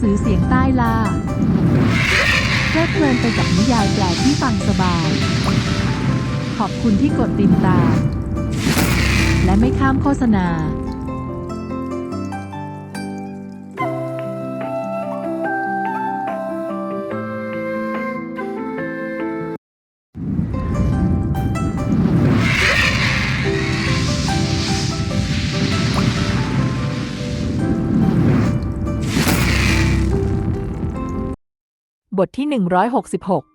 สือเสียงใต้ล่าเพลิดเพลินไปกับนิยายแปลที่ฟังสบาย ขอบคุณที่กดติดตาม และไม่ข้ามโฆษณา บทที่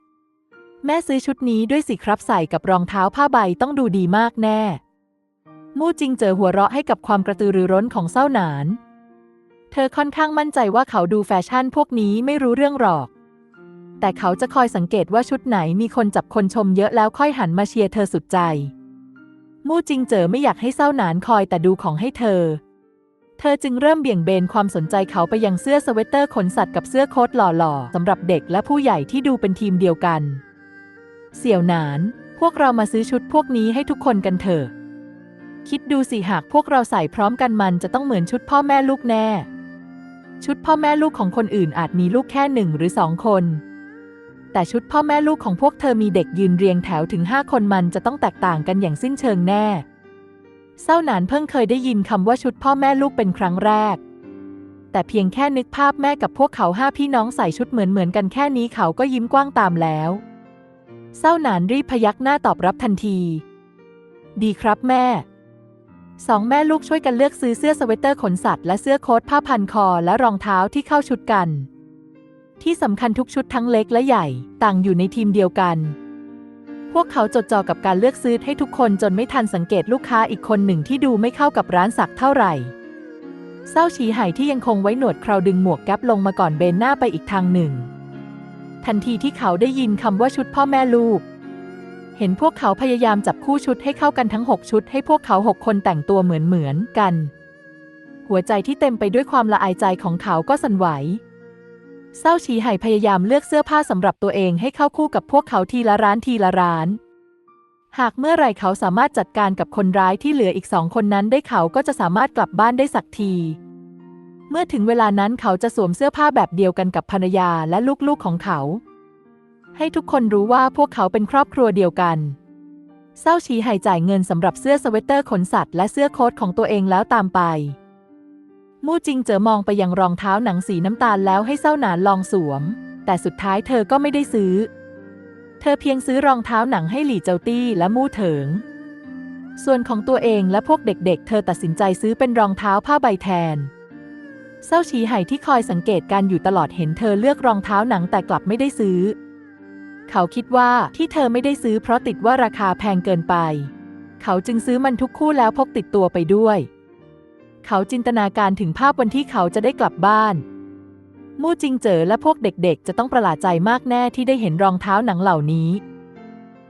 166 แม่ซื้อชุดนี้ด้วยสิครับใส่กับรองเท้าผ้าใบต้องดูดีมากแน่ มู่จิงเจอหัวเราะให้กับความกระตือรือร้นของเศร้าหนาน เธอค่อนข้างมั่นใจว่าเขาดูแฟชั่นพวกนี้ไม่รู้เรื่องหรอก แต่เขาจะคอยสังเกตว่าชุดไหนมีคนจับคนชมเยอะแล้วค่อยหันมาเชียร์เธอสุดใจ มู่จิงเจอไม่อยากให้เศร้าหนานคอยแต่ดูของให้เธอ เธอจึงเริ่มเบี่ยงเบนความสนใจเขาไปยังเสื้อสเวตเตอร์ขนสัตว์กับเสื้อโค้ทหล่อๆสำหรับเด็กและผู้ใหญ่ที่ดูเป็นทีมเดียวกัน เสี่ยวหนาน พวกเรามาซื้อชุดพวกนี้ให้ทุกคนกันเถอะ คิดดูสิหากพวกเราใส่พร้อมกันมันจะต้องเหมือนชุดพ่อแม่ลูกแน่ ชุดพ่อแม่ลูกของคนอื่นอาจมีลูกแค่หนึ่งหรือสองคน แต่ชุดพ่อแม่ลูกของพวกเธอมีเด็กยืนเรียงแถวถึงห้าคนมันจะต้องแตกต่างกันอย่างสิ้นเชิงแน่ เศร้าหนานเพิ่งเคยได้ยินคำว่าชุดพ่อแม่ลูกเป็นครั้งแรก แต่เพียงแค่นึกภาพแม่กับพวกเขาห้าพี่น้องใส่ชุดเหมือนเหมือนๆกันแค่นี้เขาก็ยิ้มกว้างตามแล้ว เศร้าหนานรีบพยักหน้าตอบรับทันที ดีครับแม่ สองแม่ลูกช่วยกันเลือกซื้อเสื้อสเวตเตอร์ขนสัตว์และเสื้อโค้ทผ้าพันคอและรองเท้าที่เข้าชุดกัน ที่สำคัญทุกชุดทั้งเล็กและใหญ่ ต่างอยู่ในทีมเดียวกัน พวกเขาจดจ่อกับการเลือกซื้อให้ทุกคนจนไม่ทันสังเกตลูกค้าอีกคนหนึ่งที่ดูไม่เข้ากับร้านสักเท่าไหร่เศร้าฉีไห่ที่ยังคงไว้หนวดคราวดึงหมวกแก๊ปลงมาก่อนเบนหน้าไปอีกทางหนึ่ง ทันทีที่เขาได้ยินคำว่าชุดพ่อแม่ลูก เห็นพวกเขาพยายามจับคู่ชุดให้เข้ากันทั้ง 6 ชุด ให้พวกเขาหกคนแต่งตัวเหมือนเหมือนกัน หัวใจที่เต็มไปด้วยความละอายใจของเขาก็สั่นไหว เศร้าฉีไห่พยายามเลือกเสื้อผ้าสำหรับตัวเองให้เข้าคู่กับพวกเขาทีละร้านทีละร้าน หากเมื่อไรเขาสามารถจัดการกับคนร้ายที่เหลืออีกสองคนนั้นได้เขาก็จะสามารถกลับบ้านได้สักที เมื่อถึงเวลานั้นเขาจะสวมเสื้อผ้าแบบเดียวกันกับภรรยาและลูกๆของเขา ให้ทุกคนรู้ว่าพวกเขาเป็นครอบครัวเดียวกันเศร้าฉีไห่จ่ายเงินสำหรับเสื้อสเวตเตอร์ขนสัตว์และเสื้อโค้ทของตัวเองแล้วตามไป มู่จิงเจอมองไปยังรองเท้าหนังสีน้ำตาลแล้วให้เศร้าหนานลองสวม แต่สุดท้ายเธอก็ไม่ได้ซื้อ เธอเพียงซื้อรองเท้าหนังให้หลี่เจ้าตี้และมู่เถิง ส่วนของตัวเองและพวกเด็กๆเธอตัดสินใจซื้อเป็นรองเท้าผ้าใบแทนเศร้าฉีไห่ที่คอยสังเกตการอยู่ตลอดเห็นเธอเลือกรองเท้าหนังแต่กลับไม่ได้ซื้อ เขาคิดว่าที่เธอไม่ได้ซื้อเพราะติดว่าราคาแพงเกินไป เขาจึงซื้อมันทุกคู่แล้วพกติดตัวไปด้วย เขาจินตนาการถึงภาพวันที่เขาจะได้กลับบ้าน มู่จิงเจอและพวกเด็กๆ จะต้องประหลาดใจมากแน่ที่ได้เห็นรองเท้าหนังเหล่านี้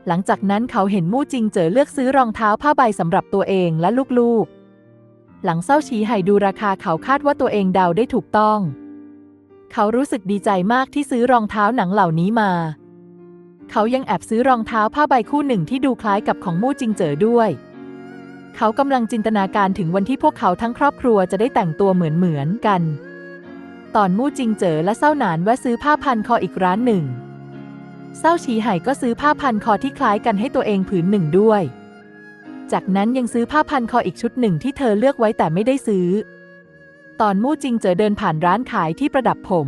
หลังจากนั้นเขาเห็นมู่จิงเจอเลือกซื้อรองเท้าผ้าใบสำหรับตัวเองและลูกๆ หลังเศร้าฉีไห่ดูราคาเขาคาดว่าตัวเองเดาได้ถูกต้อง เขารู้สึกดีใจมากที่ซื้อรองเท้าหนังเหล่านี้มา เขายังแอบซื้อรองเท้าผ้าใบคู่หนึ่งที่ดูคล้ายกับของมู่จิงเจอด้วย เขากำลังจินตนาการถึงวันที่พวกเขาทั้งครอบครัวจะได้แต่งตัวเหมือนเหมือนๆกัน ตอนมู่จิงเจอและเศร้าหนานแวะซื้อผ้าพันคออีกร้านหนึ่งเศร้าฉีไห่ก็ซื้อผ้าพันคอที่คล้ายกันให้ตัวเองผืนหนึ่งด้วย จากนั้นยังซื้อผ้าพันคออีกชุดหนึ่งที่เธอเลือกไว้แต่ไม่ได้ซื้อ ตอนมู่จิงเจอเดินผ่านร้านขายที่ประดับผม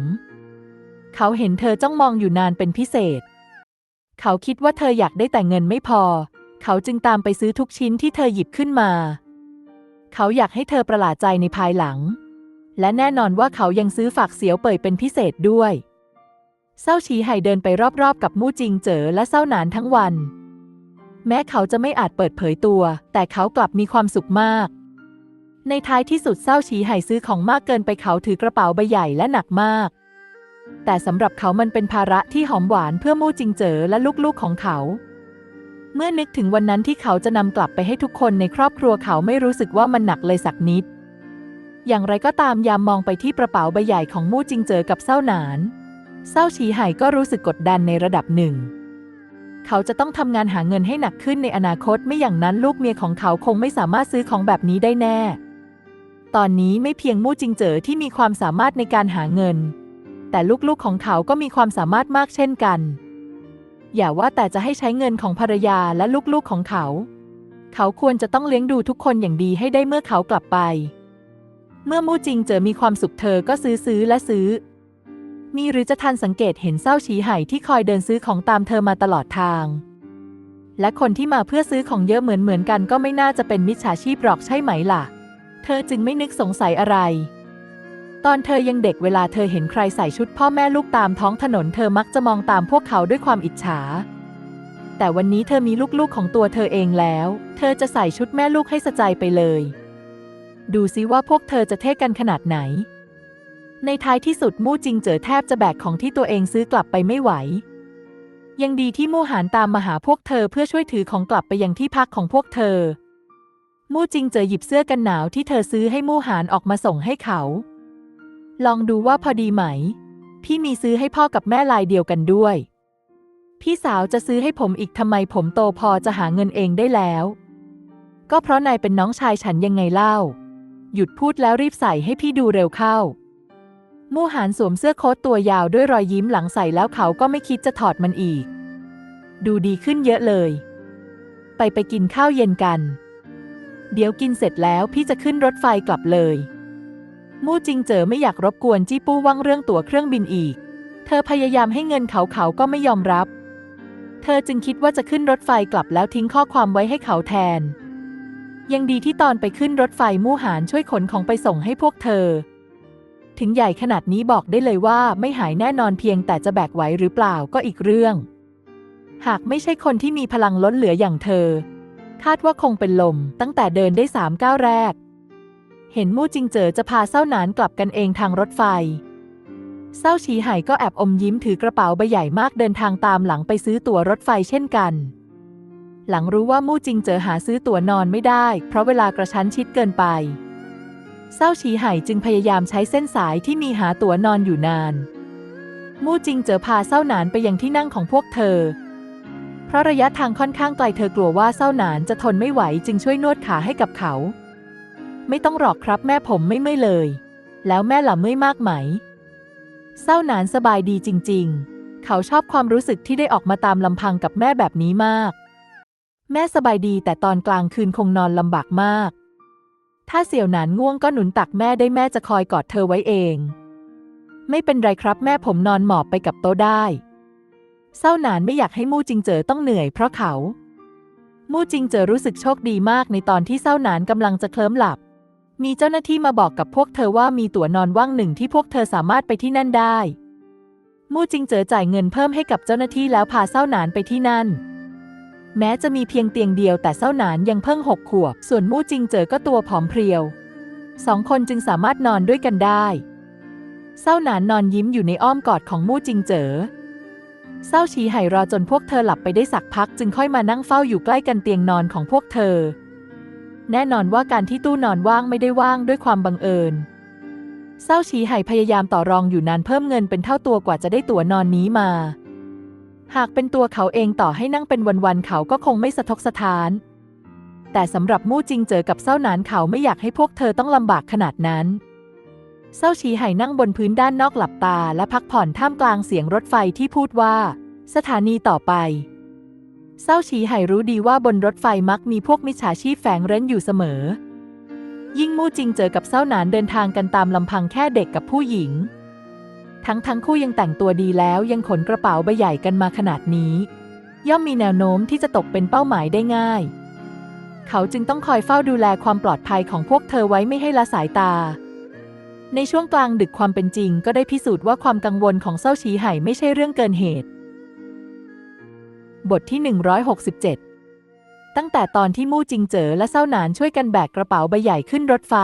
เขาเห็นเธอจ้องมองอยู่นานเป็นพิเศษ เขาคิดว่าเธออยากได้แต่เงินไม่พอ เขาจึงตามไปซื้อทุกชิ้นที่เธอหยิบขึ้นมา เขาอยากให้เธอประหลาดใจในภายหลัง และแน่นอนว่าเขายังซื้อฝากเสียวเป่ยเป็นพิเศษด้วยเศร้าชีไห่เดินไปรอบๆ กับมู่จิงเจ๋อและเศร้าหนานทั้งวัน แม้เขาจะไม่อาจเปิดเผยตัว แต่เขากลับมีความสุขมาก ในท้ายที่สุดเศร้าชีไห่ซื้อของมากเกินไปเขาถือกระเป๋าใบใหญ่และหนักมาก แต่สำหรับเขามันเป็นภาระที่หอมหวานเพื่อมู่จิงเจ๋อและลูกๆของเขา เมื่อนึกถึงวันนั้นที่เขาจะนำกลับไปให้ทุกคนในครอบครัวเขาไม่รู้สึกว่ามันหนักเลยสักนิด อย่างไรก็ตามยามมองไปที่กระเป๋าใบใหญ่ของมู่จิงเจอกับเศร้าหนาน เศร้าฉีไห่ก็รู้สึกกดดันในระดับหนึ่ง เขาจะต้องทำงานหาเงินให้หนักขึ้นในอนาคตไม่อย่างนั้นลูกเมียของเขาคงไม่สามารถซื้อของแบบนี้ได้แน่ ตอนนี้ไม่เพียงมู่จิงเจอที่มีความสามารถในการหาเงิน แต่ลูกๆของเขาก็มีความสามารถมากเช่นกัน อย่าว่าแต่จะให้ใช้เงินของภรรยาและลูกๆของเขา เขาควรจะต้องเลี้ยงดูทุกคนอย่างดีให้ได้เมื่อเขากลับไป เมื่อมู่จิงเจอมีความสุขเธอก็ซื้อซื้อและซื้อมีหรือจะทันสังเกตเห็นเศร้าฉีไห่ที่คอยเดินซื้อของตามเธอมาตลอดทาง และคนที่มาเพื่อซื้อของเยอะเหมือนเหมือนๆกันก็ไม่น่าจะเป็นมิจฉาชีพหรอกใช่ไหมล่ะ เธอจึงไม่นึกสงสัยอะไร ตอนเธอยังเด็กเวลาเธอเห็นใครใส่ชุดพ่อแม่ลูกตามท้องถนนเธอมักจะมองตามพวกเขาด้วยความอิจฉา แต่วันนี้เธอมีลูกๆของตัวเธอเองแล้ว เธอจะใส่ชุดแม่ลูกให้สะใจไปเลย ดูซิว่าพวกเธอจะเท่กันขนาดไหน ในท้ายที่สุดมู่จิงเจอแทบจะแบกของที่ตัวเองซื้อกลับไปไม่ไหว ยังดีที่มู่หานตามมาหาพวกเธอเพื่อช่วยถือของกลับไปยังที่พักของพวกเธอ มู่จิงเจอหยิบเสื้อกันหนาวที่เธอซื้อให้มู่หานออกมาส่งให้เขา ลองดูว่าพอดีไหม พี่มีซื้อให้พ่อกับแม่ลายเดียวกันด้วย พี่สาวจะซื้อให้ผมอีกทำไมผมโตพอจะหาเงินเองได้แล้ว ก็เพราะนายเป็นน้องชายฉันยังไงเล่า หยุดพูดแล้วรีบใส่ให้พี่ดูเร็วเข้า มู่หานสวมเสื้อโค้ทตัวยาวด้วยรอยยิ้มหลังใส่แล้วเขาก็ไม่คิดจะถอดมันอีก ดูดีขึ้นเยอะเลย ไปไปกินข้าวเย็นกัน เดี๋ยวกินเสร็จแล้วพี่จะขึ้นรถไฟกลับเลย มู่จิงเจอไม่อยากรบกวนจี้ปู้ว่างเรื่องตั๋วเครื่องบินอีก เธอพยายามให้เงินเขาเขาก็ไม่ยอมรับ เธอจึงคิดว่าจะขึ้นรถไฟกลับแล้วทิ้งข้อความไว้ให้เขาแทน ยังดีที่ตอนไปขึ้นรถไฟมู่หานช่วยขนของไปส่งให้พวกเธอ ถึงใหญ่ขนาดนี้บอกได้เลยว่าไม่หายแน่นอนเพียงแต่จะแบกไหวหรือเปล่าก็อีกเรื่อง หากไม่ใช่คนที่มีพลังล้นเหลืออย่างเธอ คาดว่าคงเป็นลมตั้งแต่เดินได้สามก้าวแรก เห็นมู่จิงเจอจะพาเศร้าหนานกลับกันเองทางรถไฟ เศร้าฉีไห่ก็แอบอมยิ้มถือกระเป๋าใบใหญ่มากเดินทางตามหลังไปซื้อตั๋วรถไฟเช่นกัน หลังรู้ว่ามู่จิงเจอหาซื้อตั๋วนอนไม่ได้ เพราะเวลากระชั้นชิดเกินไป เศร้าฉีไห่จึงพยายามใช้เส้นสายที่มีหาตั๋วนอนอยู่นาน มู่จิงเจอพาเศร้าหนานไปยังที่นั่งของพวกเธอเพราะระยะทางค่อนข้างไกลเธอกลัวว่าเศร้าหนานจะทนไม่ไหวจึงช่วยนวดขาให้กับเขา ไม่ต้องหรอกครับแม่ผมไม่เมื่อยเลย แล้วแม่ล่ะเมื่อยมากไหม เศร้าหนานสบายดีจริง ๆ เขาชอบความรู้สึกที่ได้ออกมาตามลำพังกับแม่แบบนี้มาก แม่สบายดีแต่ตอนกลางคืนคงนอนลำบากมาก ถ้าเสี่ยวหนานง่วงก็หนุนตักแม่ได้แม่จะคอยกอดเธอไว้เอง ไม่เป็นไรครับแม่ผมนอนหมอบไปกับโต๊ะได้ เศร้าหนานไม่อยากให้มู่จิงเจอต้องเหนื่อยเพราะเขามู่จิงเจอรู้สึกโชคดีมากในตอนที่เศร้าหนานกำลังจะเคลิ้มหลับ มีเจ้าหน้าที่มาบอกกับพวกเธอว่ามีตั๋วนอนว่างหนึ่งที่พวกเธอสามารถไปที่นั่นได้ มู่จิงเจอจ่ายเงินเพิ่มให้กับเจ้าหน้าที่แล้วพาเศร้าหนานไปที่นั่น แม้จะมีเพียงเตียงเดียวแต่เศร้าหนานยังเพิ่งหกขวบ ส่วนมู่จิงเจอก็ตัวผอมเพรียว สองคนจึงสามารถนอนด้วยกันได้เศร้าหนานนอนยิ้มอยู่ในอ้อมกอดของมู่จิงเจอเศร้าชีไห่รอจนพวกเธอหลับไปได้สักพักจึงค่อยมานั่งเฝ้าอยู่ใกล้กันเตียงนอนของพวกเธอ แน่นอนว่าการที่ตู้นอนว่างไม่ได้ว่างด้วยความบังเอิญเศร้าชีไห่พยายามต่อรองอยู่นานเพิ่มเงินเป็นเท่าตัวกว่าจะได้ตั๋วนอนนี้มา หากเป็นตัวเขาเองต่อให้นั่งเป็นวันๆเขาก็คงไม่สะทกสะท้าน แต่สำหรับมู่จิงเจอกับเศร้าหนานเขาไม่อยากให้พวกเธอต้องลำบากขนาดนั้นเศร้าชีไห่นั่งบนพื้นด้านนอกหลับตาและพักผ่อนท่ามกลางเสียงรถไฟที่พูดว่า สถานีต่อไป เศร้าชีไห่รู้ดีว่าบนรถไฟมักมีพวกมิจฉาชีพแฝงเร้นอยู่เสมอ ยิ่งมู่จิงเจอกับเศร้าหนานเดินทางกันตามลำพังแค่เด็กกับผู้หญิง ทั้งทั้งคู่ยังแต่งตัวดีแล้วยังขนกระเป๋าใบใหญ่กันมาขนาดนี้ ย่อมมีแนวโน้มที่จะตกเป็นเป้าหมายได้ง่าย เขาจึงต้องคอยเฝ้าดูแลความปลอดภัยของพวกเธอไว้ไม่ให้ละสายตา ในช่วงกลางดึกความเป็นจริง ก็ได้พิสูจน์ว่าความกังวลของเศร้าชีไห่ไม่ใช่เรื่องเกินเหตุ บทที่ 167 ตั้งแต่ตอนที่มู่จิงเจ๋อและเศร้าหนานช่วยกันแบกกระเป๋าใบใหญ่ขึ้นรถไฟ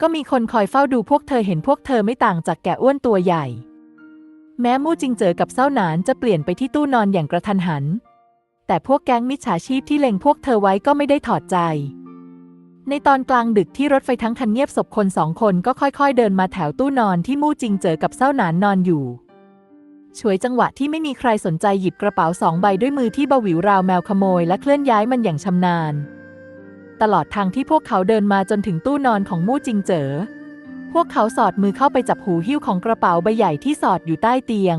ก็มีคนคอยเฝ้าดูพวกเธอเห็นพวกเธอไม่ต่างจากแกอ้วนตัวใหญ่ แม้มู่จิงเจ๋อกับเศร้าหนานจะเปลี่ยนไปที่ตู้นอนอย่างกระทันหัน แต่พวกแก๊งมิจฉาชีพที่เล็งพวกเธอไว้ก็ไม่ได้ถอดใจ ในตอนกลางดึกที่รถไฟทั้งคันเงียบศพคนสองคนก็ค่อยๆ เดินมาแถวตู้นอนที่มู่จิงเจ๋อกับเศร้าหนานนอนอยู่ ฉวยจังหวะที่ไม่มีใครสนใจหยิบกระเป๋าสองใบด้วยมือที่เบาหวิวราวแมวขโมยและเคลื่อนย้ายมันอย่างชำนาญ ตลอดทางที่พวกเขาเดินมาจนถึงตู้นอนของมู่จิงเจ๋อ พวกเขาสอดมือเข้าไปจับหูหิ้วของกระเป๋าใบใหญ่ที่สอดอยู่ใต้เตียง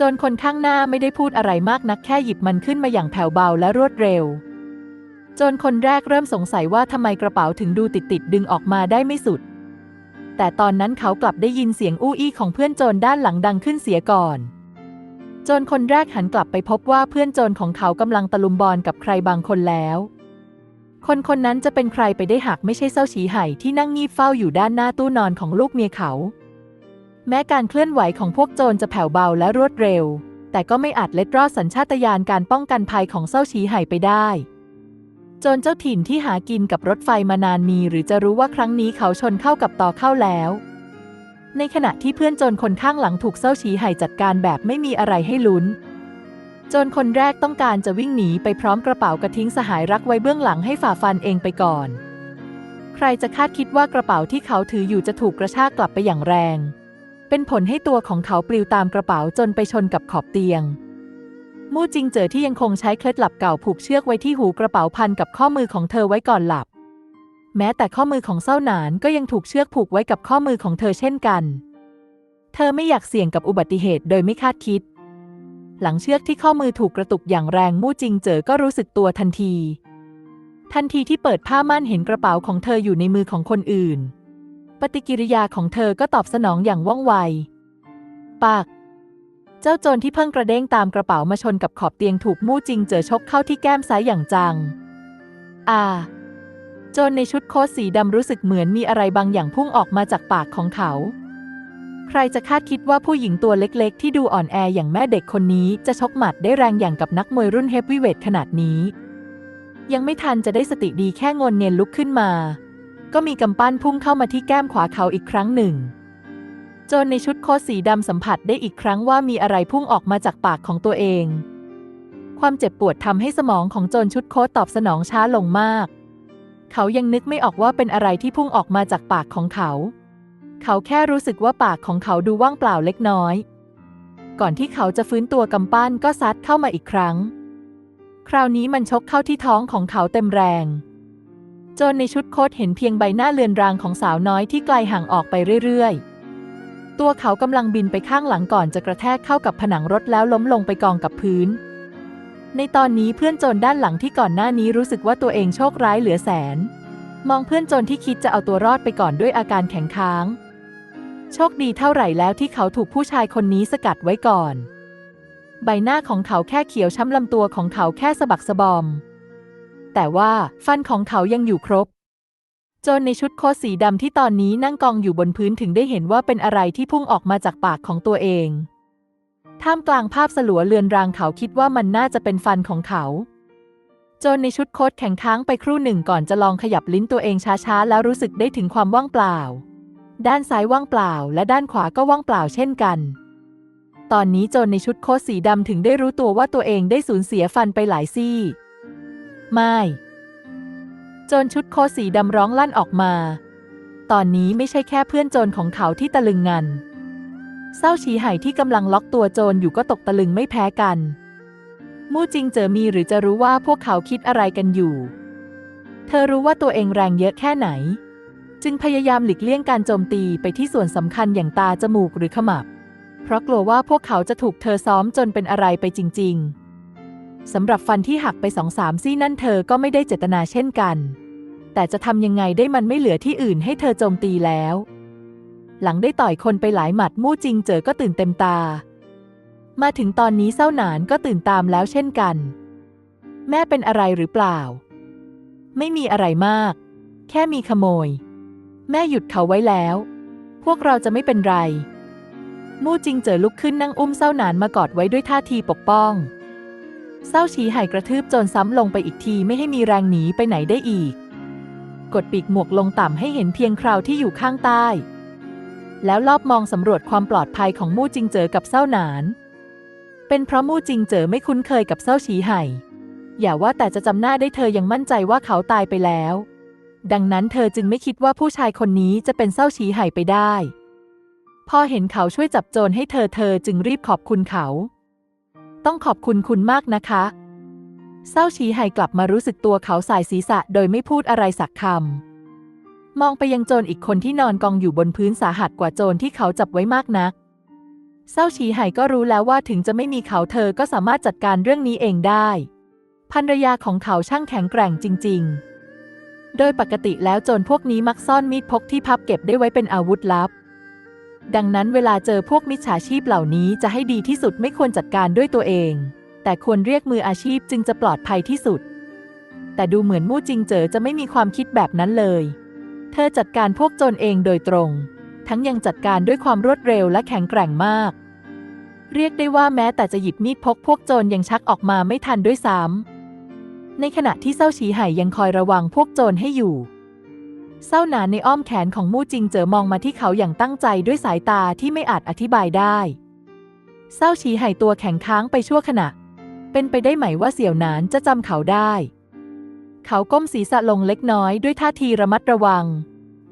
จนคนข้างหน้าไม่ได้พูดอะไรมากนักแค่หยิบมันขึ้นมาอย่างแผ่วเบาและรวดเร็ว จนคนแรกเริ่มสงสัยว่าทำไมกระเป๋าถึงดูติดติดดึงออกมาได้ไม่สุด แต่ตอนนั้นเขากลับได้ยินเสียงอู้อี้ของเพื่อนโจรด้านหลังดังขึ้นเสียก่อน โจรคนแรกหันกลับไปพบว่าเพื่อนโจรของเขากำลังตะลุมบอลกับใครบางคนแล้ว คนคนนั้นจะเป็นใครไปได้หากไม่ใช่เศร้าฉีไห่ที่นั่งงีบเฝ้าอยู่ด้านหน้าตู้นอนของลูกเมียเขา แม้การเคลื่อนไหวของพวกโจรจะแผ่วเบาและรวดเร็ว แต่ก็ไม่อาจเล็ดรอดสัญชาตญาณการป้องกันภัยของเศร้าฉีไห่ไปได้ จรเจ้าถิ่นที่หากินกับรถไฟมานานมีหรือจะรู้ว่าครั้งนี้เขาชนเข้ากับต่อเข้าแล้ว ในขณะที่เพื่อนจรคนข้างหลังถูกเศร้าฉีไห่จัดการแบบไม่มีอะไรให้ลุ้นจรคนแรกต้องการจะวิ่งหนีไปพร้อมกระเป๋ากระทิ้งสหายรักไว้เบื้องหลังให้ฝ่าฟันเองไปก่อน ใครจะคาดคิดว่ากระเป๋าที่เขาถืออยู่จะถูกกระชากกลับไปอย่างแรง เป็นผลให้ตัวของเขาปลิวตามกระเป๋าจนไปชนกับขอบเตียง มู่จิงเจอที่ยังคงใช้เคล็ดลับเก่าผูกเชือกไว้ที่หูกระเป๋าพันกับข้อมือของเธอไว้ก่อนหลับ แม้แต่ข้อมือของเศร้าหนานก็ยังถูกเชือกผูกไว้กับข้อมือของเธอเช่นกัน เธอไม่อยากเสี่ยงกับอุบัติเหตุโดยไม่คาดคิด หลังเชือกที่ข้อมือถูกกระตุกอย่างแรงมู่จิงเจอก็รู้สึกตัวทันที ทันทีที่เปิดผ้าม่านเห็นกระเป๋าของเธออยู่ในมือของคนอื่น ปฏิกิริยาของเธอก็ตอบสนองอย่างว่องไว ปาก เจ้าโจรที่เพิ่งกระเด้งตามกระเป๋ามาชนกับขอบเตียงถูกมู่จิงเจอชกเข้าที่แก้มซ้ายอย่างจัง อ่า โจรในชุดโค้ทสีดำรู้สึกเหมือนมีอะไรบางอย่างพุ่งออกมาจากปากของเขา ใครจะคาดคิดว่าผู้หญิงตัวเล็กๆ ที่ดูอ่อนแออย่างแม่เด็กคนนี้จะชกหมัดได้แรงอย่างกับนักมวยรุ่นเฮฟวีเวทขนาดนี้ ยังไม่ทันจะได้สติดีแค่งนเงียนลุกขึ้นมา ก็มีกำปั้นพุ่งเข้ามาที่แก้มขวาเขาอีกครั้งหนึ่ง จรในชุดโค้ทสีดำสัมผัสได้อีกครั้งว่ามีอะไรพุ่งออกมาจากปากของตัวเอง ความเจ็บปวดทำให้สมองของโจรชุดโค้ทตอบสนองช้าลงมาก เขายังนึกไม่ออกว่าเป็นอะไรที่พุ่งออกมาจากปากของเขา เขาแค่รู้สึกว่าปากของเขาดูว่างเปล่าเล็กน้อย ก่อนที่เขาจะฟื้นตัวกำปั้นก็ซัดเข้ามาอีกครั้ง คราวนี้มันชกเข้าที่ท้องของเขาเต็มแรงโจนในชุดโค้ทเห็นเพียงใบหน้าเลือนรางของสาวน้อยที่ไกลห่างออกไปเรื่อยๆ ตัวเขากำลังบินไปข้างหลังก่อนจะกระแทกเข้ากับผนังรถแล้วล้มลงไปกองกับพื้น ในตอนนี้เพื่อนโจรด้านหลังที่ก่อนหน้านี้รู้สึกว่าตัวเองโชคร้ายเหลือแสน มองเพื่อนโจรที่คิดจะเอาตัวรอดไปก่อนด้วยอาการแข็งค้าง โชคดีเท่าไหร่แล้วที่เขาถูกผู้ชายคนนี้สกัดไว้ก่อน ใบหน้าของเขาแค่เขียวช้ำลำตัวของเขาแค่สะบักสะบอม แต่ว่าฟันของเขายังอยู่ครบ จรในชุดโค้ทสีดำที่ตอนนี้นั่งกองอยู่บนพื้นถึงได้เห็นว่าเป็นอะไรที่พุ่งออกมาจากปากของตัวเอง ท่ามกลางภาพสลัวเลือนรางเขาคิดว่ามันน่าจะเป็นฟันของเขาจรในชุดโค้ทแข็งค้างไปครู่หนึ่งก่อนจะลองขยับลิ้นตัวเองช้าๆ แล้วรู้สึกได้ถึงความว่างเปล่า ด้านซ้ายว่างเปล่า และด้านขวาก็ว่างเปล่าเช่นกัน ตอนนี้โจรในชุดโค้ทสีดำถึงได้รู้ตัวว่าตัวเองได้สูญเสียฟันไปหลายซี่ ไม่ จรชุดโคสีดำร้องลั่นออกมา ตอนนี้ไม่ใช่แค่เพื่อนโจรของเขาที่ตะลึงงัน เศร้าฉีไห่ที่กำลังล็อกตัวโจรอยู่ก็ตกตะลึงไม่แพ้กัน มู่จิงเจอมีหรือจะรู้ว่าพวกเขาคิดอะไรกันอยู่ เธอรู้ว่าตัวเองแรงเยอะแค่ไหน จึงพยายามหลีกเลี่ยงการโจมตีไปที่ส่วนสำคัญอย่างตาจมูกหรือขมับ เพราะกลัวว่าพวกเขาจะถูกเธอซ้อมจนเป็นอะไรไปจริง ๆ สำหรับฟันที่หักไปสองสามซี่นั่นเธอก็ไม่ได้เจตนาเช่นกัน แต่จะทำยังไงได้มันไม่เหลือที่อื่นให้เธอโจมตีแล้ว หลังได้ต่อยคนไปหลายหมัดมู่จริงเจอก็ตื่นเต็มตา มาถึงตอนนี้เศร้าหนานก็ตื่นตามแล้วเช่นกัน แม่เป็นอะไรหรือเปล่า ไม่มีอะไรมาก แค่มีขโมย แม่หยุดเขาไว้แล้ว พวกเราจะไม่เป็นไร มู่จริงเจอลุกขึ้นนั่งอุ้มเศร้าหนานมากอดไว้ด้วยท่าทีปกป้อง เศร้าชี้ไห่กระทืบจนซ้ำลงไปอีกทีไม่ให้มีแรงหนีไปไหนได้อีก กดปีกหมวกลงต่ำให้เห็นเพียงคราวที่อยู่ข้างใต้ แล้วรอบมองสำรวจความปลอดภัยของมู่จิงเจอกับเศร้าหนาน เป็นเพราะมู่จิงเจอไม่คุ้นเคยกับเศร้าฉีไห่ อย่าว่าแต่จะจำหน้าได้เธอยังมั่นใจว่าเขาตายไปแล้ว ดังนั้นเธอจึงไม่คิดว่าผู้ชายคนนี้จะเป็นเศร้าฉีไห่ไปได้ พอเห็นเขาช่วยจับโจรให้เธอเธอจึงรีบขอบคุณเขา ต้องขอบคุณคุณมากนะคะเศร้าฉีไห่กลับมารู้สึกตัวเขาสายศีรษะโดยไม่พูดอะไรสักคำ มองไปยังโจรอีกคนที่นอนกองอยู่บนพื้นสาหัสกว่าโจรที่เขาจับไว้มากนักเศร้าฉีไห่ก็รู้แล้วว่าถึงจะไม่มีเขาเธอก็สามารถจัดการเรื่องนี้เองได้ภรรยาของเขาช่างแข็งแกร่งจริง ๆ โดยปกติแล้วโจรพวกนี้มักซ่อนมีดพกที่พับเก็บได้ไว้เป็นอาวุธลับ ดังนั้นเวลาเจอพวกมิจฉาชีพเหล่านี้จะให้ดีที่สุดไม่ควรจัดการด้วยตัวเอง แต่ควรเรียกมืออาชีพจึงจะปลอดภัยที่สุด แต่ดูเหมือนมู่จิงเจอจะไม่มีความคิดแบบนั้นเลย เธอจัดการพวกโจรเองโดยตรง ทั้งยังจัดการด้วยความรวดเร็วและแข็งแกร่งมาก เรียกได้ว่าแม้แต่จะหยิบมีดพกพวกโจรยังชักออกมาไม่ทันด้วยซ้ำในขณะที่เศร้าฉีไห่ยังคอยระวังพวกโจรให้อยู่ เศร้าหนานในอ้อมแขนของมู่จิงเจอมองมาที่เขาอย่างตั้งใจด้วยสายตาที่ไม่อาจอธิบายได้ เศร้าฉีไห่ตัวแข็งค้างไปชั่วขณะ เป็นไปได้ไหมว่าเสี่ยวหนานจะจำเขาได้ เขาก้มศีรษะลงเล็กน้อยด้วยท่าทีระมัดระวัง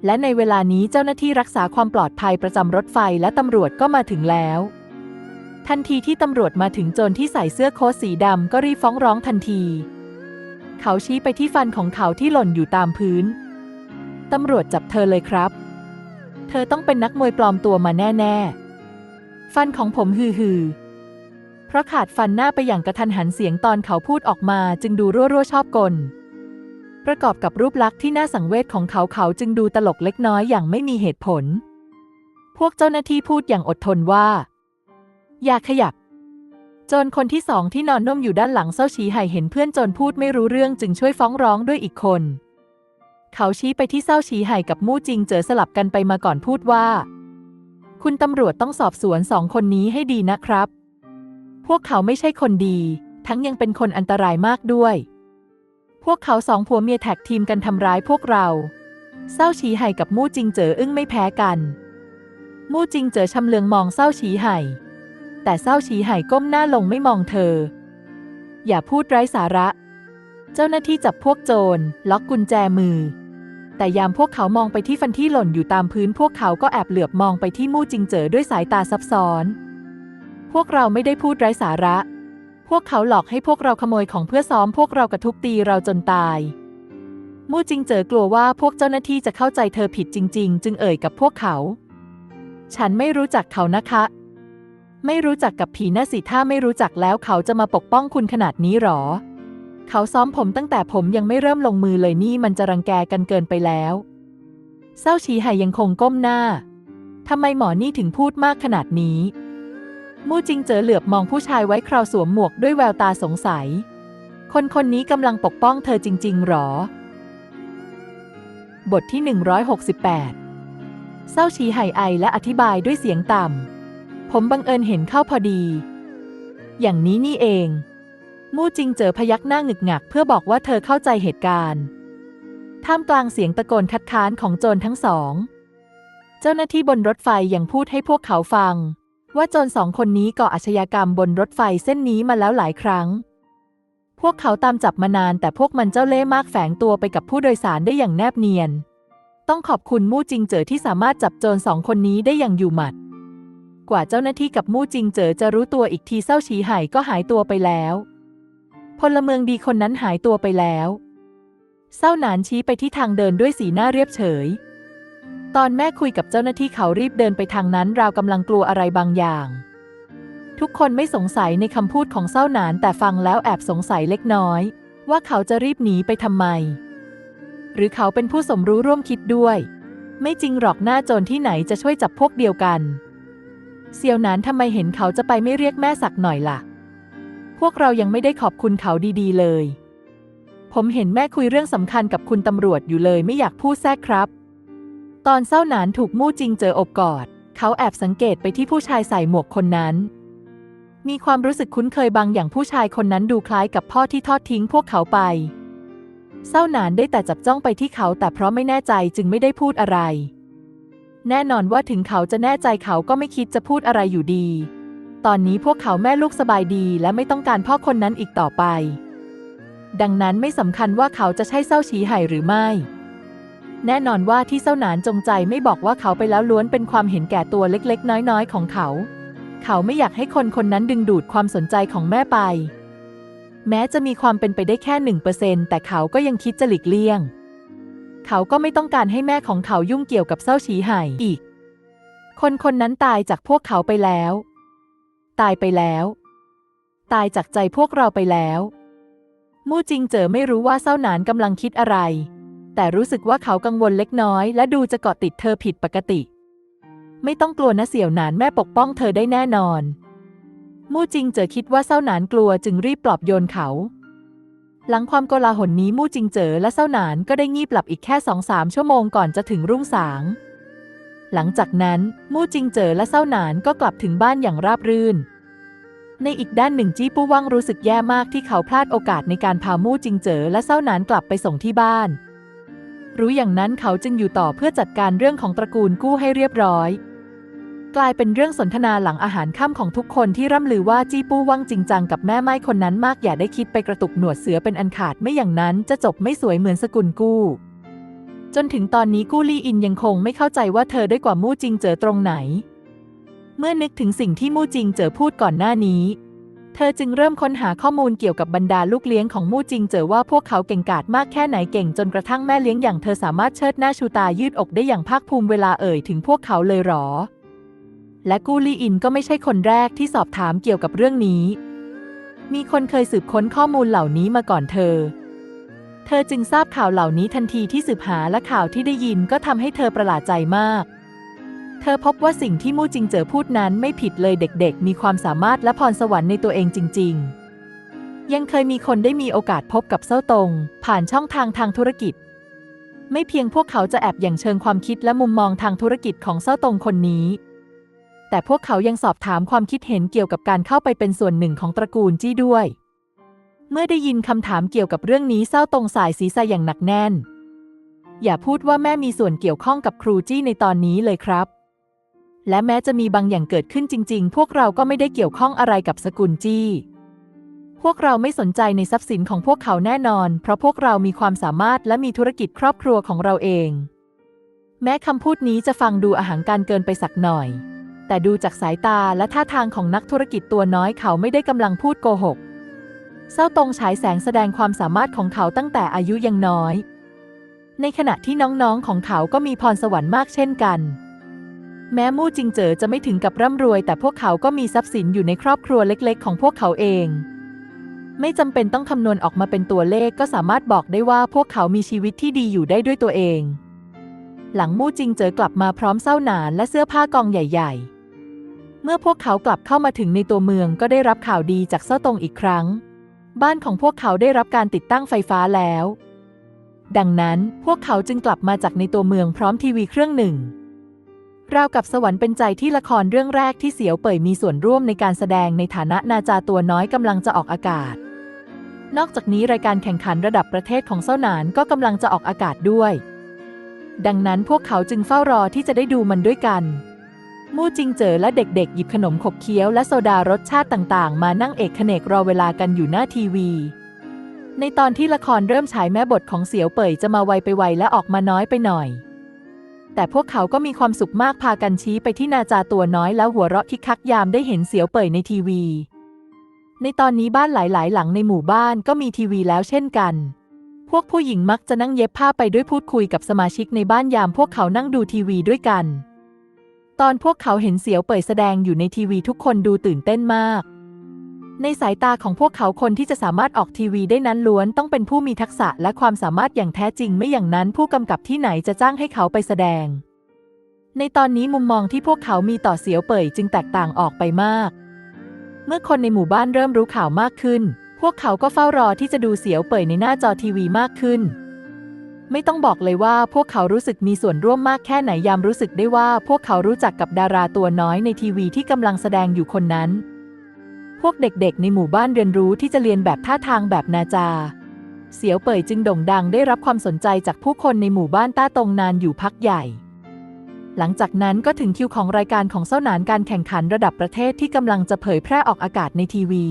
และในเวลานี้เจ้าหน้าที่รักษาความปลอดภัยประจำรถไฟและตำรวจก็มาถึงแล้ว ทันทีที่ตำรวจมาถึงโจรที่ใส่เสื้อโค้ทสีดำก็รีบฟ้องร้องทันที เขาชี้ไปที่ฟันของเขาที่หล่นอยู่ตามพื้น ตำรวจจับเธอเลยครับ เธอต้องเป็นนักมวยปลอมตัวมาแน่ๆ ฟันของผมฮือฮือเพราะขาดฟันหน้าไปอย่างกระทันหันเสียงตอนเขาพูดออกมาจึงดูรั่วๆชอบกล ประกอบกับรูปลักษณ์ที่น่าสังเวชของเขาเขาจึงดูตลกเล็กน้อยอย่างไม่มีเหตุผล พวกเจ้าหน้าที่พูดอย่างอดทนว่า อย่าขยับ โจรคนที่สองที่นอนน่มอยู่ด้านหลังเศร้าฉีไห่เห็นเพื่อนโจรพูดไม่รู้เรื่องจึงช่วยฟ้องร้องด้วยอีกคน เขาชี้ไปที่เศร้าฉีไห่กับมู่จิงเจอสลับกันไปมาก่อนพูดว่า คุณตำรวจต้องสอบสวนสองคนนี้ให้ดีนะครับ พวกเขาไม่ใช่คนดี ทั้งยังเป็นคนอันตรายมากด้วย พวกเขาสองผัวเมียแท็กทีมกันทำร้ายพวกเรา เศร้าฉีไห่กับมู่จิงเจออึ้งไม่แพ้กัน มู่จิงเจอชำเลืองมองเศร้าฉีไห่ แต่เศร้าฉีไห่ก้มหน้าลงไม่มองเธอ อย่าพูดไร้สาระ เจ้าหน้าที่จับพวกโจร ล็อกกุญแจมือ แต่ยามพวกเขามองไปที่ฟันที่หล่นอยู่ตามพื้น พวกเขาก็แอบเหลือบมองไปที่มู่จิงเจ๋อด้วยสายตาซับซ้อน พวกเราไม่ได้พูดไร้สาระ พวกเขาหลอกให้พวกเราขโมยของเพื่อซ้อมพวกเรากระทุบตีเราจนตาย มู่จิงเจ๋อกลัวว่าพวกเจ้าหน้าที่จะเข้าใจเธอผิดจริง ๆ จึงเอ่ยกับพวกเขา ฉันไม่รู้จักเขานะคะ ไม่รู้จักกับผีน่าสิถ้าไม่รู้จักแล้วเขาจะมาปกป้องคุณขนาดนี้หรอ เขาซ้อมผมตั้งแต่ผมยังไม่เริ่มลงมือเลยนี่มันจะรังแกกันเกินไปแล้วเศร้าชีไห่ยังคงก้มหน้า ทำไมหมอนี่ถึงพูดมากขนาดนี้ มู่จิงเจอเหลือบมองผู้ชายไว้คราวสวมหมวกด้วยแววตาสงสัย คนคนนี้กำลังปกป้องเธอจริง ๆหรอ บทที่ 168เศร้าชีไห่ไอและอธิบายด้วยเสียงต่ำ ผมบังเอิญเห็นเข้าพอดี อย่างนี้นี่เอง มู่จิงเจอพยักหน้าหงึกงัก เพื่อบอกว่าเธอเข้าใจเหตุการณ์ ท่ามกลางเสียงตะโกนคัดค้านของโจรทั้งสอง เจ้าหน้าที่บนรถไฟยังพูดให้พวกเขาฟัง ว่าโจรสองคนนี้ก่ออาชญากรรมบนรถไฟเส้นนี้มาแล้วหลายครั้ง พวกเขาตามจับมานานแต่พวกมันเจ้าเล่ห์มากแฝงตัวไปกับผู้โดยสารได้อย่างแนบเนียน ต้องขอบคุณมู่จิงเจอที่สามารถจับโจรสองคนนี้ได้อย่างอยู่หมัด กว่าเจ้าหน้าที่กับมู่จิงเจอจะรู้ตัวอีกทีเศร้าฉีไห่ก็หายตัวไปแล้ว พลเมืองดีคนนั้นหายตัวไปแล้วเศร้าหนานชี้ไปที่ทางเดินด้วยสีหน้าเรียบเฉย ตอนแม่คุยกับเจ้าหน้าที่เขารีบเดินไปทางนั้นราวกำลังกลัวอะไรบางอย่าง ทุกคนไม่สงสัยในคำพูดของเศร้าหนานแต่ฟังแล้วแอบสงสัยเล็กน้อย ว่าเขาจะรีบหนีไปทำไม หรือเขาเป็นผู้สมรู้ร่วมคิดด้วย ไม่จริงหรอกหน้าโจรที่ไหนจะช่วยจับพวกเดียวกัน เซียวหนานทำไมเห็นเขาจะไปไม่เรียกแม่สักหน่อยล่ะ พวกเรายังไม่ได้ขอบคุณเขาดีๆ เลย ผมเห็นแม่คุยเรื่องสำคัญกับคุณตำรวจอยู่เลยไม่อยากพูดแทรกครับ ตอนเศร้าหนานถูกมู่จิงเจออบกอด เขาแอบสังเกตไปที่ผู้ชายใส่หมวกคนนั้น มีความรู้สึกคุ้นเคยบางอย่างผู้ชายคนนั้นดูคล้ายกับพ่อที่ทอดทิ้งพวกเขาไป เศร้าหนานได้แต่จับจ้องไปที่เขาแต่เพราะไม่แน่ใจจึงไม่ได้พูดอะไร แน่นอนว่าถึงเขาจะแน่ใจเขาก็ไม่คิดจะพูดอะไรอยู่ดี ตอนนี้พวกเขาแม่ลูกสบายดีและไม่ต้องการพ่อคนนั้นอีกต่อไป ดังนั้นไม่สำคัญว่าเขาจะใช่เศร้าฉีไห่หรือไม่ แน่นอนว่าที่เศร้าหนานจงใจไม่บอกว่าเขาไปแล้วล้วนเป็นความเห็นแก่ตัวเล็กๆ น้อยๆ ของเขา เขาไม่อยากให้คนคนนั้นดึงดูดความสนใจของแม่ไป แม้จะมีความเป็นไปได้แค่หนึ่งเปอร์เซ็นแต่เขาก็ยังคิดจะหลีกเลี่ยง เขาก็ไม่ต้องการให้แม่ของเขายุ่งเกี่ยวกับเศร้าฉีไห่อีก คนคนนั้นตายจากพวกเขาไปแล้ว ตายไปแล้ว ตายจากใจพวกเราไปแล้ว มู่จิงเจอไม่รู้ว่าเศร้าหนานกำลังคิดอะไร แต่รู้สึกว่าเขากังวลเล็กน้อย และดูจะเกาะติดเธอผิดปกติ ไม่ต้องกลัวนะเสี่ยวหนานแม่ปกป้องเธอได้แน่นอน มู่จิงเจอคิดว่าเศร้าหนานกลัวจึงรีบปลอบโยนเขา หลังความโกลาหลนี้มู่จิงเจอและเศร้าหนานก็ได้งีบหลับอีกแค่สองสามชั่วโมงก่อนจะถึงรุ่งสาง หลังจากนั้นมู่จิงเจ๋อและเศร้าหนานก็กลับถึงบ้านอย่างราบรื่น ในอีกด้านหนึ่งจี้ปู้ว่างรู้สึกแย่มากที่เขาพลาดโอกาสในการพามู่จิงเจ๋อและเศร้าหนานกลับไปส่งที่บ้าน รู้อย่างนั้นเขาจึงอยู่ต่อเพื่อจัดการเรื่องของตระกูลกู้ให้เรียบร้อย กลายเป็นเรื่องสนทนาหลังอาหารค่ำของทุกคนที่ร่ำลือว่าจี้ปู้ว่างจริงจังกับแม่ไม้คนนั้นมากอย่าได้คิดไปกระตุกหนวดเสือเป็นอันขาดไม่อย่างนั้นจะจบไม่สวยเหมือนสกุลกู้ จนถึงตอนนี้กู้ลี่อินยังคงไม่เข้าใจว่าเธอได้กว่ามู่จิงเจอตรงไหน เมื่อนึกถึงสิ่งที่มู่จิงเจอพูดก่อนหน้านี้ เธอจึงเริ่มค้นหาข้อมูลเกี่ยวกับบรรดาลูกเลี้ยงของมู่จิงเจอว่าพวกเขาเก่งกาจมากแค่ไหนเก่งจนกระทั่งแม่เลี้ยงอย่างเธอสามารถเชิดหน้าชูตายืดอกได้อย่างภาคภูมิเวลาเอ่ยถึงพวกเขาเลยหรอ และกู้ลี่อินก็ไม่ใช่คนแรกที่สอบถามเกี่ยวกับเรื่องนี้ มีคนเคยสืบค้นข้อมูลเหล่านี้มาก่อนเธอ เธอจึงทราบข่าวเหล่านี้ทันทีที่สืบหาและข่าวที่ได้ยินก็ทำให้เธอประหลาดใจมาก เธอพบว่าสิ่งที่มู่จิงเจอพูดนั้นไม่ผิดเลยเด็กๆ มีความสามารถและพรสวรรค์ในตัวเองจริง ๆ ยังเคยมีคนได้มีโอกาสพบกับเซ้าตง ผ่านช่องทางทางธุรกิจ ไม่เพียงพวกเขาจะแอบอย่างเชิงความคิดและมุมมองทางธุรกิจของเซ้าตงคนนี้ แต่พวกเขายังสอบถามความคิดเห็นเกี่ยวกับการเข้าไปเป็นส่วนหนึ่งของตระกูลจี้ด้วย เมื่อได้ยินคำถามเกี่ยวกับเรื่องนี้เศร้าตรงสายศีรษะอย่างหนักแน่น อย่าพูดว่าแม่มีส่วนเกี่ยวข้องกับครูจี้ในตอนนี้เลยครับ และแม้จะมีบางอย่างเกิดขึ้นจริง ๆ พวกเราก็ไม่ได้เกี่ยวข้องอะไรกับสกุลจี้ พวกเราไม่สนใจในทรัพย์สินของพวกเขาแน่นอน เพราะพวกเรามีความสามารถและมีธุรกิจครอบครัวของเราเอง แม้คำพูดนี้จะฟังดูอาหางการเกินไปสักหน่อย แต่ดูจากสายตาและท่าทางของนักธุรกิจตัวน้อยเขาไม่ได้กำลังพูดโกหก เศร้าตรงฉายแสงแสดงความสามารถของเขาตั้งแต่อายุยังน้อย ในขณะที่น้องๆของเขาก็มีพรสวรรค์มากเช่นกัน แม้มู่จิงเจ๋อจะไม่ถึงกับร่ำรวย แต่พวกเขาก็มีทรัพย์สินอยู่ในครอบครัวเล็ก ๆ ของพวกเขาเอง ไม่จำเป็นต้องคำนวณออกมาเป็นตัวเลขก็สามารถบอกได้ว่าพวกเขามีชีวิตที่ดีอยู่ได้ด้วยตัวเอง หลังมู่จิงเจ๋อกลับมาพร้อมเศร้าหนานและเสื้อผ้ากองใหญ่ ๆ เมื่อพวกเขากลับเข้ามาถึงในตัวเมืองก็ได้รับข่าวดีจากเศร้าตรงอีกครั้ง บ้านของพวกเขาได้รับการติดตั้งไฟฟ้าแล้ว ดังนั้นพวกเขาจึงกลับมาจากในตัวเมืองพร้อมทีวีเครื่องหนึ่ง ราวกับสวรรค์เป็นใจที่ละครเรื่องแรกที่เสียวเป่ยมีส่วนร่วมในการแสดงในฐานะนาจาตัวน้อยกำลังจะออกอากาศ นอกจากนี้รายการแข่งขันระดับประเทศของเซ้าหนานก็กำลังจะออกอากาศด้วย ดังนั้นพวกเขาจึงเฝ้ารอที่จะได้ดูมันด้วยกัน มู่จิงเจอและเด็กๆ หยิบขนมขบเคี้ยวและโซดารสชาติต่างๆ มานั่งเอกเขนกรอเวลากันอยู่หน้าทีวี ในตอนที่ละครเริ่มฉายแม่บทของเสียวเป่ยจะมาไวไปไวและออกมาน้อยไปหน่อย แต่พวกเขาก็มีความสุขมากพากันชี้ไปที่นาจาตัวน้อยแล้วหัวเราะคิกคักยามได้เห็นเสียวเป่ยในทีวี ในตอนนี้บ้านหลายๆ หลังในหมู่บ้านก็มีทีวีแล้วเช่นกันพวกผู้หญิงมักจะนั่งเย็บผ้าไปด้วยพูดคุยกับสมาชิกในบ้านยามพวกเขานั่งดูทีวีด้วยกัน ตอนพวกเขาเห็นเสียวเป่ยแสดงอยู่ในทีวีทุกคนดูตื่นเต้นมาก ในสายตาของพวกเขาคนที่จะสามารถออกทีวีได้นั้นล้วนต้องเป็นผู้มีทักษะและความสามารถอย่างแท้จริงไม่อย่างนั้นผู้กำกับที่ไหนจะจ้างให้เขาไปแสดง ในตอนนี้มุมมองที่พวกเขามีต่อเสียวเป่ยจึงแตกต่างออกไปมาก เมื่อคนในหมู่บ้านเริ่มรู้ข่าวมากขึ้น พวกเขาก็เฝ้ารอที่จะดูเสียวเป่ยในหน้าจอทีวีมากขึ้น ไม่ต้องบอกเลยว่าพวกเขารู้สึกมีส่วนร่วมมากแค่ไหนยามรู้สึกได้ว่าพวกเขารู้จักกับดาราตัวน้อยในทีวีที่กำลังแสดงอยู่คนนั้น พวกเด็กๆ ในหมู่บ้านเรียนรู้ที่จะเรียนแบบท่าทางแบบนาจา เสียวเป่ยจึงโด่งดังได้รับความสนใจจากผู้คนในหมู่บ้านต้าตงนานอยู่พักใหญ่ หลังจากนั้นก็ถึงคิวของรายการของเส้าหนานการแข่งขันระดับประเทศที่กำลังจะเผยแพร่ออกอากาศในทีวี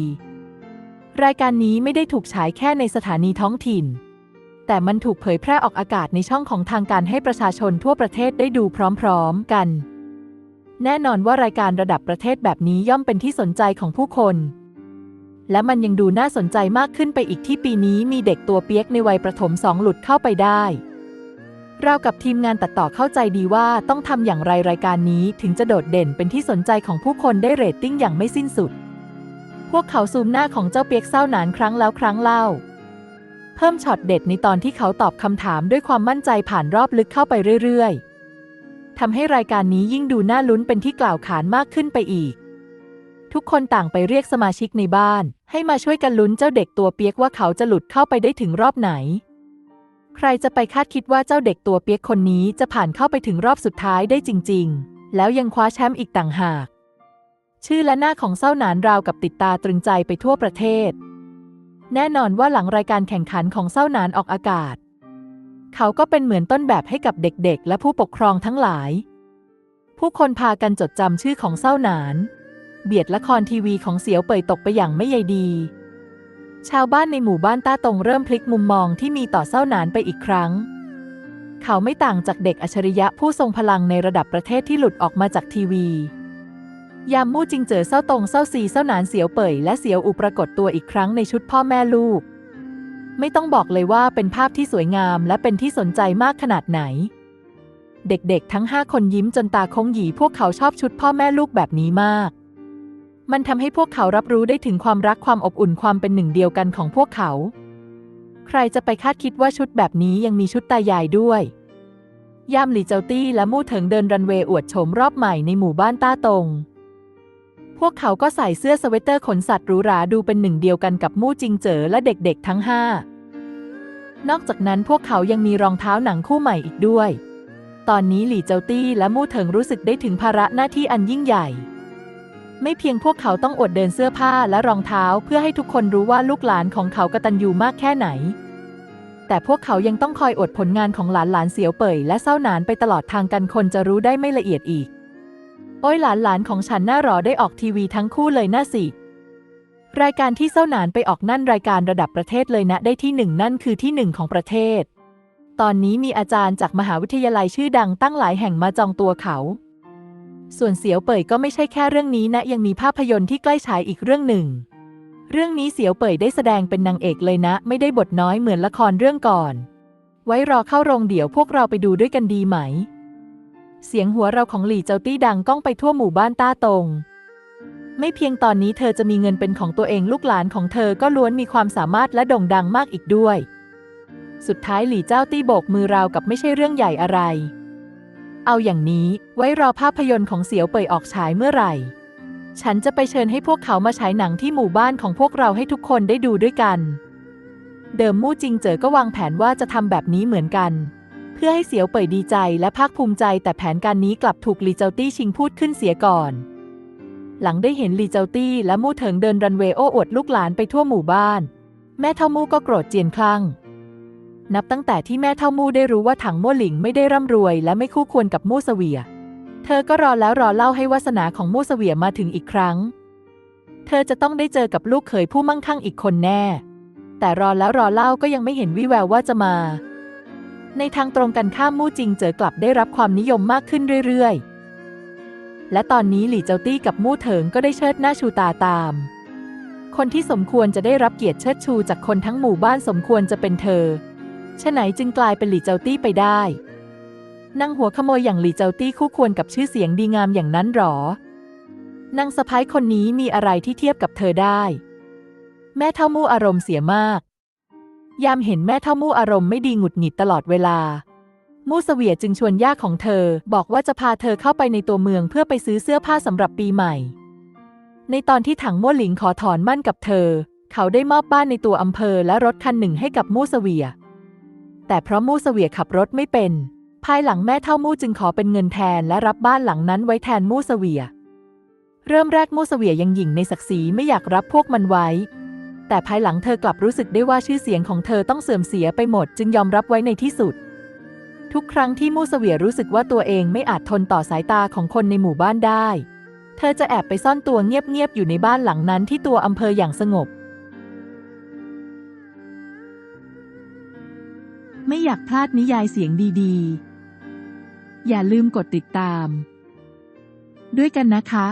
รายการนี้ไม่ได้ถูกฉายแค่ในสถานีท้องถิ่น แต่มันถูกเผยแพร่ออกอากาศในช่องของทางการให้ประชาชนทั่วประเทศได้ดูพร้อมๆกัน แน่นอนว่ารายการระดับประเทศแบบนี้ย่อมเป็นที่สนใจของผู้คน และมันยังดูน่าสนใจมากขึ้นไปอีกที่ปีนี้มีเด็กตัวเปียกในวัยประถมสองหลุดเข้าไปได้เรากับทีมงานตัดต่อเข้าใจดีว่าต้องทำอย่างไรรายการนี้ถึงจะโดดเด่นเป็นที่สนใจของผู้คนได้เรตติ้งอย่างไม่สิ้นสุด พวกเขาซูมหน้าของเจ้าเปียกเศร้าหนานครั้งแล้วครั้งเล่า เพิ่มช็อตเด็ดในตอนที่เขาตอบคำถามด้วยความมั่นใจผ่านรอบลึกเข้าไปเรื่อยๆทำให้รายการนี้ยิ่งดูน่าลุ้นเป็นที่กล่าวขานมากขึ้นไปอีก ทุกคนต่างไปเรียกสมาชิกในบ้าน ให้มาช่วยกันลุ้นเจ้าเด็กตัวเปียกว่าเขาจะหลุดเข้าไปได้ถึงรอบไหน ใครจะไปคาดคิดว่าเจ้าเด็กตัวเปียกคนนี้จะผ่านเข้าไปถึงรอบสุดท้ายได้จริง ๆ แล้วยังคว้าแชมป์อีกต่างหาก ชื่อและหน้าของเศร้าหนานราวกับติดตาตรึงใจไปทั่วประเทศ แน่นอนว่าหลังรายการแข่งขันของเศร้านานออกอากาศ เขาก็เป็นเหมือนต้นแบบให้กับเด็กๆ และผู้ปกครองทั้งหลาย ผู้คนพากันจดจำชื่อของเศร้านาน เบียดละครทีวีของเสียวเป่ยตกไปอย่างไม่ใยดี ชาวบ้านในหมู่บ้านต้าตงเริ่มพลิกมุมมองที่มีต่อเศร้านานไปอีกครั้ง เขาไม่ต่างจากเด็กอัจฉริยะผู้ทรงพลังในระดับประเทศที่หลุดออกมาจากทีวี ยามมู่จิงเจอเศร้าตงเศร้าซีเศร้าหนานเสียวเป่ยและเสียวอูปรากฏตัวอีกครั้งในชุดพ่อแม่ลูก ไม่ต้องบอกเลยว่าเป็นภาพที่สวยงามและเป็นที่สนใจมากขนาดไหน เด็กๆ ทั้งห้าคนยิ้มจนตาคงหยีพวกเขาชอบชุดพ่อแม่ลูกแบบนี้มาก มันทำให้พวกเขารับรู้ได้ถึงความรักความอบอุ่นความเป็นหนึ่งเดียวกันของพวกเขา ใครจะไปคาดคิดว่าชุดแบบนี้ยังมีชุดตายายด้วยยามหลี่เจาตี้และมู่เถิงเดินรันเวย์อวดโฉมรอบใหม่ในหมู่บ้านต้าตง พวกเขาก็ใส่เสื้อสเวตเตอร์ขนสัตว์หรูหราดูเป็นหนึ่งเดียวกันกับมู่จิงเจ๋อและเด็กๆทั้งห้านอกจากนั้นพวกเขายังมีรองเท้าหนังคู่ใหม่อีกด้วย ตอนนี้หลี่เจาตี้และมู่เถิงรู้สึกได้ถึงภาระหน้าที่อันยิ่งใหญ่ ไม่เพียงพวกเขาต้องอดเดินเสื้อผ้าและรองเท้าเพื่อให้ทุกคนรู้ว่าลูกหลานของเขากตัญญูมากแค่ไหน แต่พวกเขายังต้องคอยอดผลงานของหลานหลานเสียวเป่ยและเศร้าหนานไปตลอดทางกันคนจะรู้ได้ไม่ละเอียดอีก อ้ยหลานหลานของฉันน่ารอได้ออกทีวีทั้งคู่เลยน่าสิ รายการที่เศร้าหนานไปออกนั่นรายการระดับประเทศเลยนะได้ที่หนึ่งนั่นคือที่หนึ่งของประเทศ ตอนนี้มีอาจารย์จากมหาวิทยาลัยชื่อดังตั้งหลายแห่งมาจองตัวเขา ส่วนเสียวเป่ยก็ไม่ใช่แค่เรื่องนี้นะ ยังมีภาพยนตร์ที่ใกล้ฉายอีกเรื่องหนึ่ง เรื่องนี้เสียวเป่ยได้แสดงเป็นนางเอกเลยนะ ไม่ได้บทน้อยเหมือนละครเรื่องก่อน ไว้รอเข้าโรงเดี๋ยวพวกเราไปดูด้วยกันดีไหม เสียงหัวเราของหลี่เจ้าตี้ดังก้องไปทั่วหมู่บ้านต้าตง ไม่เพียงตอนนี้เธอจะมีเงินเป็นของตัวเองลูกหลานของเธอก็ล้วนมีความสามารถและโด่งดังมากอีกด้วย สุดท้ายหลี่เจ้าตี้โบกมือราวกับไม่ใช่เรื่องใหญ่อะไร เอาอย่างนี้ไว้รอภาพยนตร์ของเสียวเป่ยออกฉายเมื่อไหร่ ฉันจะไปเชิญให้พวกเขามาฉายหนังที่หมู่บ้านของพวกเราให้ทุกคนได้ดูด้วยกัน เดิมมู่จิงเจ๋อก็วางแผนว่าจะทำแบบนี้เหมือนกัน เพื่อให้เสียวเป่ยดีใจและภาคภูมิใจ แต่แผนการนี้กลับถูกลีเจาตี้ชิงพูดขึ้นเสียก่อน หลังได้เห็นลีเจาตี้และมู่เถิงเดินรันเวย์โอ้อวดลูกหลานไปทั่วหมู่บ้าน แม่เท่ามู่ก็โกรธเจียนคลั่ง นับตั้งแต่ที่แม่เท่ามู่ได้รู้ว่าถังมู่หลิงไม่ได้ร่ำรวย และไม่คู่ควรกับมู่เสวีย เธอก็รอแล้วรอเล่าให้วาสนาของมู่เสวียมาถึงอีกครั้ง เธอจะต้องได้เจอกับลูกเขยผู้มั่งคั่งอีกคนแน่ แต่รอแล้วรอเล่าก็ยังไม่เห็นวิแววว่าจะมา ในทางตรงกันข้ามมู่จิงเจอกลับได้รับความนิยมมากขึ้นเรื่อยๆ และตอนนี้หลี่เจ้าตี้กับมู่เถิงก็ได้เชิดหน้าชูตาตาม คนที่สมควรจะได้รับเกียรติเชิดชูจากคนทั้งหมู่บ้านสมควรจะเป็นเธอฉะไหนจึงกลายเป็นหลี่เจ้าตี้ไปได้นางหัวขโมยอย่างหลี่เจ้าตี้คู่ควรกับชื่อเสียงดีงามอย่างนั้นหรอนางสะพ้ายคนนี้มีอะไรที่เทียบกับเธอได้ แม่เท่ามู่อารมณ์เสียมาก ยามเห็นแม่เท่ามู่อารมณ์ไม่ดีหงุดหงิดตลอดเวลา มู่เสวียจึงชวนย่าของเธอ บอกว่าจะพาเธอเข้าไปในตัวเมืองเพื่อไปซื้อเสื้อผ้าสำหรับปีใหม่ ในตอนที่ถังม่หลิงขอถอนมั่นกับเธอ เขาได้มอบบ้านในตัวอำเภอและรถคันหนึ่งให้กับมู่เสวีย แต่เพราะมู่เสวียขับรถไม่เป็น ภายหลังแม่เท่ามู่จึงขอเป็นเงินแทนและรับบ้านหลังนั้นไว้แทนมู่เสวียเริ่มแรกมู่เสวียยังหยิ่งในศักดิ์ศรีไม่อยากรับพวกมันไว้ แต่ภายหลังเธอกลับรู้สึกได้ว่าชื่อเสียงของเธอต้องเสื่อมเสียไปหมด จึงยอมรับไว้ในที่สุด ทุกครั้งที่มู่เสวียรู้สึกว่าตัวเองไม่อาจทนต่อสายตาของคนในหมู่บ้านได้ เธอจะแอบไปซ่อนตัวเงียบๆอยู่ในบ้านหลังนั้นที่ตัวอำเภออย่างสงบ ไม่อยากพลาดนิยายเสียงดีๆ อย่าลืมกดติดตาม ด้วยกันนะคะ